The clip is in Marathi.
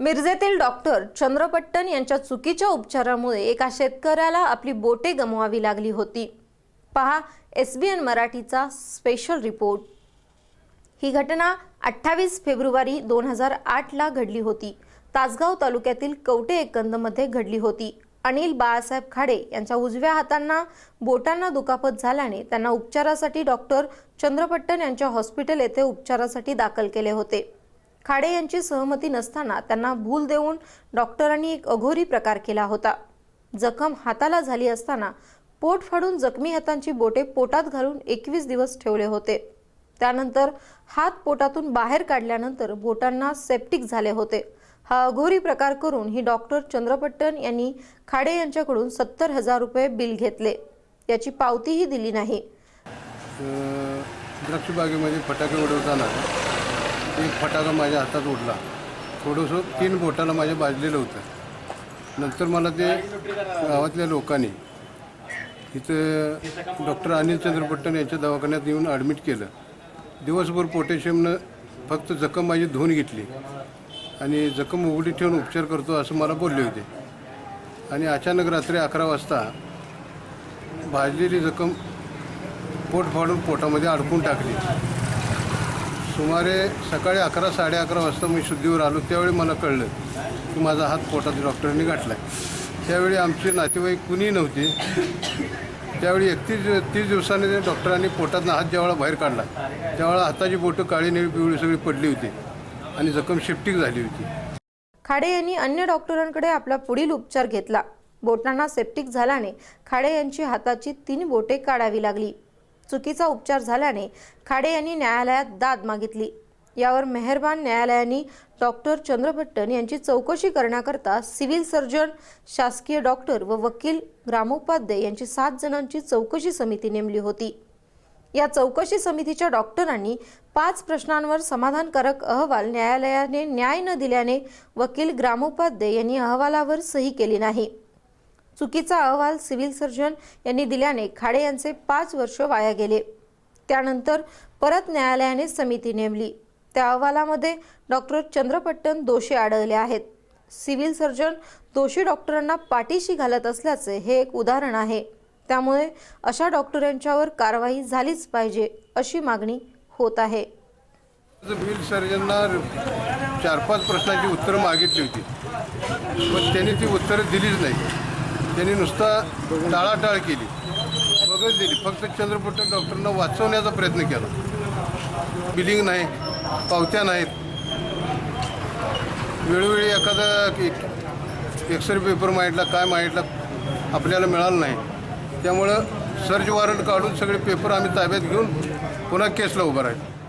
मिरजेतील डॉक्टर चंद्रपट्टण यांच्या चुकीच्या उपचारामुळे एका शेतकऱ्याला आपली बोटे गमवावी लागली होती. पहा एस बी एन मराठीचा स्पेशल रिपोर्ट ही घटना अठ्ठावीस फेब्रुवारी दोन हजार आठला घडली होती. तासगाव तालुक्यातील कवटे एकंदमध्ये घडली होती. अनिल बाळासाहेब खाडे यांच्या उजव्या हातांना बोटांना दुखापत झाल्याने त्यांना उपचारासाठी डॉक्टर चंद्रपट्टण यांच्या हॉस्पिटल येथे उपचारासाठी दाखल केले होते. खाडे यांची सहमती नसताना त्यांना भूल देऊन डॉक्टरांनी एक अघोरी प्रकार केला होता. जखम हाताला झाली असताना पोट फाडून जखमी हातांची बोटे पोटात घालून एकवीस दिवस ठेवले होते. त्यानंतर हात पोटातून बाहेर काढल्यानंतर बोटांना सेप्टिक झाले होते. हा अघोरी प्रकार करून ही डॉक्टर चंद्रपट्टण यांनी खाडे यांच्याकडून सत्तर हजार रुपये बिल घेतले. याची पावतीही दिली नाही. द्राक्षबागेमध्ये फटाके उडवताना एक फटाका माझ्या हातात उडला. थोडंसं तीन बोटाला माझ्या बाजलेलं होतं. नंतर मला ते गावातल्या लोकांनी इथं डॉक्टर अनिल चंद्रपट्टन यांच्या दवाखान्यात येऊन ॲडमिट केलं. दिवसभर पोटॅशियमनं फक्त जखम माझी धुवून घेतली. आणि जखम उघडी ठेवून उपचार करतो असं मला बोलले होते. आणि अचानक रात्री अकरा वाजता भाजलेली जखम पोट फाडून पोटामध्ये अडकून टाकली. सुमारे सकाळी अकरा साडे अकरा वाजता मी शुद्धीवर आलो. त्यावेळी मला कळलं की माझा हात पोटात डॉक्टरांनी गाठला त्यावेळी आमचे नातेवाईक कुणीही नव्हते. त्यावेळी एकतीस तीस दिवसांनी ते डॉक्टरांनी पोटातनं हात ज्यावेळा बाहेर काढला त्यावेळा हाताची बोटं काळी निळी पिवळी सगळी पडली होती आणि जखम शिफ्टिक झाली होती. खाडे यांनी अन्य डॉक्टरांकडे आपला पुढील उपचार घेतला. बोटांना सेप्टिक झाल्याने खाडे यांची हाताची तीन बोटे काढावी लागली. चुकीचा उपचार झाल्याने खाडे यांनी न्यायालयात दाद मागितली. यावर मेहरबान न्यायालयाने डॉक्टर चंद्रभट्टन यांची चौकशी करण्याकरता सिव्हिल सर्जन शासकीय डॉक्टर व वकील ग्रामोपाध्याय यांची सात जणांची चौकशी समिती नेमली होती. या चौकशी समितीच्या डॉक्टरांनी पाच प्रश्नांवर समाधानकारक अहवाल न्यायालयाने न्याय न दिल्याने वकील ग्रामोपाध्याय यांनी अहवालावर सही केली नाही. चुकीचा अहवाल सिव्हिल सर्जन यांनी दिल्याने खाडे यांचे पाच वर्ष वाया गेले. त्यानंतर परत न्यायालयाने समिती नेमली. त्या अहवालामध्ये डॉक्टर चंद्रपट्टण दोषी आढळले आहेत. सिव्हिल सर्जन दोषी डॉक्टरांना पाठीशी घालत असल्याचे हे एक उदाहरण आहे. त्यामुळे अशा डॉक्टरांच्यावर कारवाई झालीच पाहिजे अशी मागणी होत आहे. सिव्हिल सर्जनना चार पाच प्रश्नांची उत्तरं मागितली होती. पण त्यांनी ती उत्तरं दिलीच नाही त्यांनी नुसता टाळाटाळ केली. बघत दिली फक्त चंद्रपट्ट डॉक्टरना वाचवण्याचा प्रयत्न केला. बिलिंग नाही पावत्या नाहीत. वेळोवेळी एखादा एक्सरे पेपर मागितला काय मागितला आपल्याला मिळालं नाही. त्यामुळं सर्च वॉरंट काढून सगळे पेपर आम्ही ताब्यात घेऊन पुन्हा केसला उभं राहील.